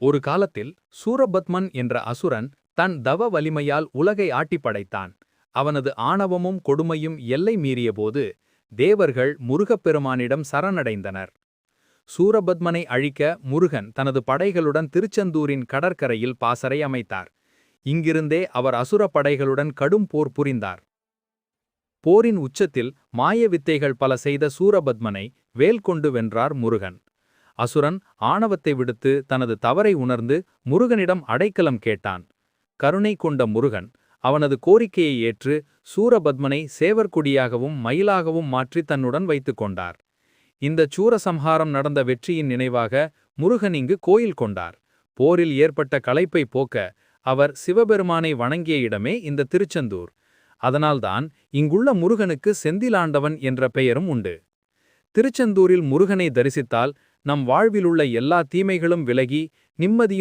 ஒரு காலத்தில் சூரபத்மன் என்ற அசுரன் தன் தவ வலிமையால் உலகை ஆட்டிப் படைத்தான். அவனது ஆணவமும் கொடுமையும் எல்லை மீறியபோது தேவர்கள் முருகப்பெருமானிடம் சரணடைந்தனர். சூரபத்மனை அழிக்க முருகன் தனது படைகளுடன் திருச்செந்தூரின் கடற்கரையில் பாசறை அமைத்தார். இங்கிருந்தே அவர் அசுர படைகளுடன் கடும் போர் புரிந்தார். போரின் உச்சத்தில் மாய வித்தைகள் பல செய்த சூரபத்மனை வேல் கொண்டு வென்றார் முருகன். அசுரன் ஆணவத்தை விடுத்து தனது தவறை உணர்ந்து முருகனிடம் அடைக்கலம் கேட்டான். கருணை கொண்ட முருகன் அவனது கோரிக்கையை ஏற்று சூரபத்மனை சேவர்குடியாகவும் மயிலாகவும் மாற்றி தன்னுடன் வைத்துக் கொண்டார். இந்த சூரசம்ஹாரம் நடந்த வெற்றியின் நினைவாக முருகன் இங்கு கோயில் கொண்டார். போரில் ஏற்பட்ட களைப்பை போக்க அவர் சிவபெருமானை வணங்கிய இடமே இந்த திருச்செந்தூர். அதனால்தான் இங்குள்ள முருகனுக்கு செந்திலாண்டவன் என்ற பெயரும் உண்டு. திருச்செந்தூரில் முருகனை தரிசித்தால் நம் வாழ்விலுள்ள எல்லா தீமைகளும் விலகி நிம்மதியும்